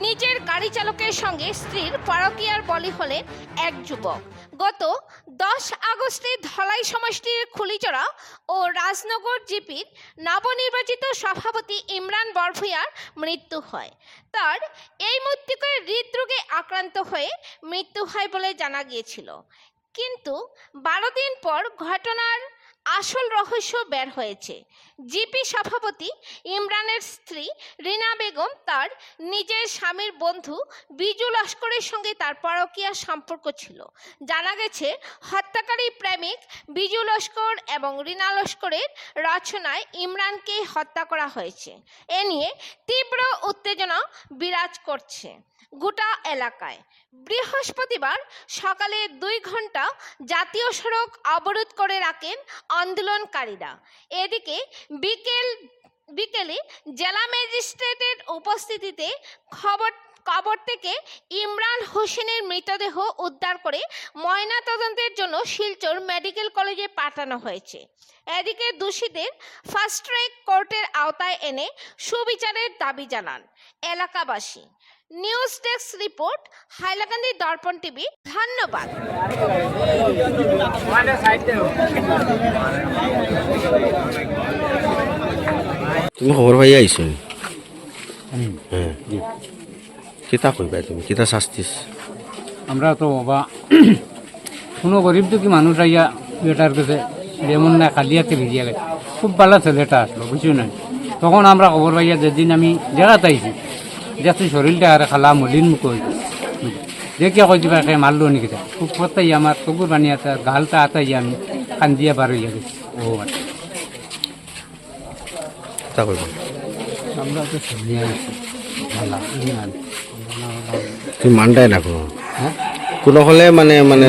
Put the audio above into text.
নিজের গাড়ি চালকের সঙ্গে স্ত্রীর পরকীয়ার বলি হলেন এক যুবক। গত দশ আগস্টে ধলাই সমষ্টির খুলিচড়া ও রাজনগর জিপির নবনির্বাচিত সভাপতি ইমরান বরভুইয়ার মৃত্যু হয়। তার এই মৃত্যুকে হৃদরোগে আক্রান্ত হয়ে মৃত্যু হয় বলে জানা গিয়েছিল। কিন্তু বারো দিন পর ঘটনার আসল রহস্য বের হয়েছে। জিপি সভাপতি ইমরানের স্ত্রী রিনা বেগম তার নিজের স্বামীর বন্ধু বিজু লস্করের সঙ্গে তার পরকীয়া সম্পর্ক ছিল। জানা গেছে, হত্যাকারী প্রেমিক বিজু লস্কর এবং রিনা লস্করের রচনায় ইমরানকে হত্যা করা হয়েছে। এ নিয়ে তীব্র উত্তেজনা বিরাজ করছে গোটা এলাকায়। বৃহস্পতিবার সকালে দুই ঘণ্টা জাতীয় সড়ক অবরোধ করে রাখেন আন্দোলনকারীরা। এদিকে বিকেল, বিকেলে জেলা ম্যাজিস্ট্রেটের উপস্থিতিতে খবর কবর থেকে ইমরান হোসেনের মৃতদেহ উদ্ধার করে ময়না তদন্তের জন্য শিলচর মেডিকেল কলেজে পাঠানো হয়েছে। এদিকে দোষীদের ফাস্ট ট্র্যাক কোর্টের আওতায় এনে সুবিচারের দাবি জানান এলাকাবাসী। নিউজ ডেস্ক রিপোর্ট হাইলাকান্দি দর্পণ টিভি ধন্যবাদ। তুমি খবর পাই আইছো হ্যাঁ কিতা কইবা তুমি? কিতা শাস্তিস আমরা তো বাবা কোনো গরিব দুঃখী মানুষ আইয়া বেটার কাছে যেমন না কালিয়াতে ভিজিয়া গেছে। খুব ভালো ছেলেটা আসলো বুঝছ না তখন আমরা খবর পাইয়া যেদিন আমি জায়গাত আইছি যাতে শরীরটা আর খালা মলিন মুখ হয়েছে দেখিয়া কই দিবা খাই মারলো নাকি খুব কথাই আমার চকুর পানি আছে গালটা আতাই আমি কান্দিয়া বার হইয়া গেছি ও। আমরা তো মানটাই না কোনো। হ্যাঁ কোনো হলে মানে মানা